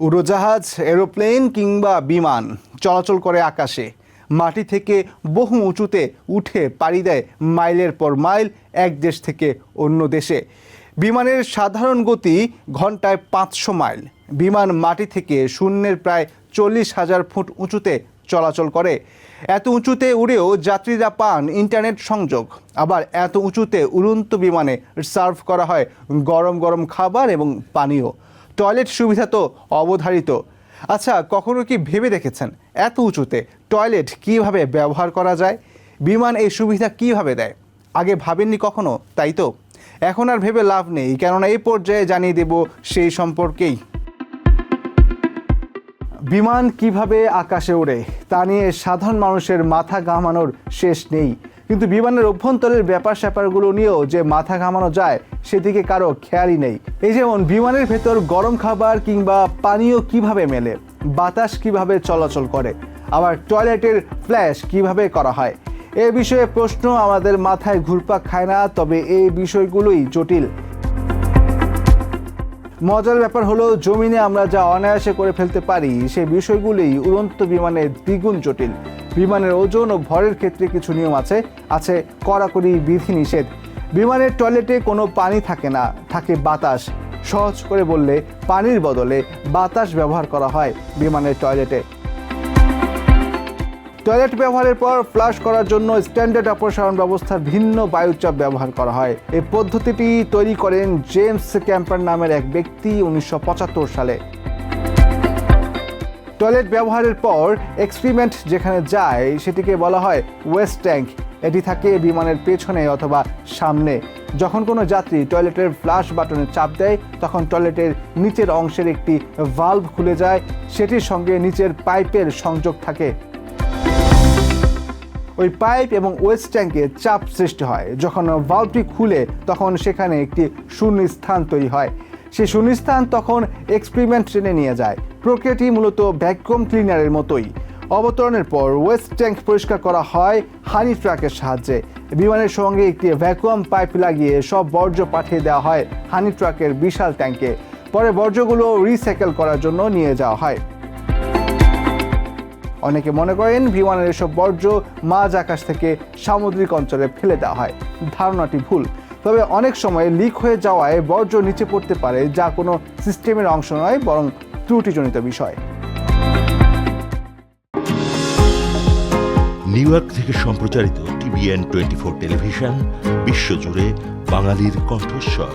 উড়োজাহাজ, এরোপ্লেন কিংবা বিমান চলাচল করে আকাশে। মাটি থেকে বহু উঁচুতে উঠে পাড়ি দেয় মাইলের পর মাইল এক দেশ থেকে অন্য দেশে। বিমানের সাধারণ গতি ঘন্টায় পাঁচশো মাইল। বিমান মাটি থেকে শূন্যের প্রায় চল্লিশ হাজার ফুট উঁচুতে চলাচল করে। এত উঁচুতে উড়েও যাত্রীরা পান ইন্টারনেট সংযোগ। আবার এত উঁচুতে উড়ন্ত বিমানে সার্ভ করা হয় গরম গরম খাবার এবং পানীয়। টয়লেট সুবিধা তো অবধারিত। আচ্ছা কখনো কি ভেবে দেখেছেন এত উঁচুতে টয়লেট কীভাবে ব্যবহার করা যায়? বিমান এই সুবিধা কীভাবে দেয়? আগে ভাবেননি কখনো? তাই তো? এখন আর ভেবে লাভ নেই, কেননা এই পর্যায়ে জানিয়ে দেব সেই সম্পর্কেই। বিমান কীভাবে আকাশে ওড়ে, তা নিয়ে সাধারণ মানুষের মাথা ঘামানোর শেষ নেই। কিন্তু বিমানের অভ্যন্তরের ব্যাপার স্যাপারগুলো নিয়েও যে মাথা ঘামানো যায়, সেদিকে কারও খেয়ালই নেই। এই যেমন বিমানের ভেতর গরম খাবার কিংবা পানীয় কীভাবে মেলে, বাতাস কীভাবে চলাচল করে, আবার টয়লেটের ফ্ল্যাশ কীভাবে করা হয়, এ বিষয়ে প্রশ্ন আমাদের মাথায় ঘুরপাক খায় না, তবে এই বিষয়গুলোই জটিল। মজার ব্যাপার হলো, জমিনে আমরা যা অনায়াসে করে ফেলতে পারি, সেই বিষয়গুলি উড়ন্ত বিমানে দ্বিগুণ জটিল। বিমানের ওজন ও ভরের ক্ষেত্রে কিছু নিয়ম আছে আছে কড়াকড়ি বিধি নিষেধ বিমানের টয়লেটে কোনো পানি থাকে না, থাকে বাতাস। সহজ করে বললে, পানির বদলে বাতাস ব্যবহার করা হয় বিমানের টয়লেটে। টয়লেট ব্যবহারের পর ফ্লাশ করার জন্য স্ট্যান্ডার্ড অপসারণ ব্যবস্থার ভিন্ন বায়ুচাপ ব্যবহার করা হয়। এই পদ্ধতিটি তৈরি করেন জেমস ক্যাম্পার নামের এক ব্যক্তি উনিশশো পঁচাত্তর সালে। টয়লেট ব্যবহারের পর এক্সপেরিমেন্ট যেখানে যায়, সেটিকে বলা হয় ওয়েস্ট ট্যাঙ্ক। এটি থাকে বিমানের পেছনে অথবা সামনে। যখন কোনো যাত্রী টয়লেটের ফ্লাশ বাটনে চাপ দেয়, তখন টয়লেটের নিচের অংশের একটি ভাল্ভ খুলে যায়। সেটির সঙ্গে নিচের পাইপের সংযোগ থাকে। ওই পাইপ এবং ওয়েস্ট ট্যাঙ্কে চাপ সৃষ্টি হয়। যখন ভাল্বটি খুলে, তখন সেখানে একটি শূন্য স্থান তৈরি হয়। সেই শূন্যস্থান তখন এক্সপেরিমেন্ট ট্রেনে নিয়ে যায়। প্রক্রিয়াটি মূলত ভ্যাকুয়াম ক্লিনারের মতোই। অবতরণের পর ওয়েস্ট ট্যাঙ্ক পরিষ্কার করা হয় হানি ট্রাকের সাহায্যে। বিমানের সঙ্গে একটি ভ্যাকুয়াম পাইপ লাগিয়ে সব বর্জ্য পাঠিয়ে দেওয়া হয় হানি ট্রাকের বিশাল ট্যাঙ্কে। পরে বর্জ্যগুলো রিসাইকেল করার জন্য নিয়ে যাওয়া হয়। অনেকে মনে করেন বিমানের এসব বর্জ্য মাঝ আকাশ থেকে সামুদ্রিক অঞ্চলে ফেলে দেওয়া হয়। ধারণাটি ভুল। তবে অনেক সময় লিক হয়ে যাওয়ায় বর্জ্য নিচে পড়তে পারে, যা কোনো সিস্টেমের অংশ নয়, বরং ত্রুটিজনিত বিষয়। নিউ ইয়র্ক থেকে সম্প্রচারিত টিভিএন টোয়েন্টি ফোর টেলিভিশন, বিশ্বজুড়ে বাঙালির কণ্ঠস্বর।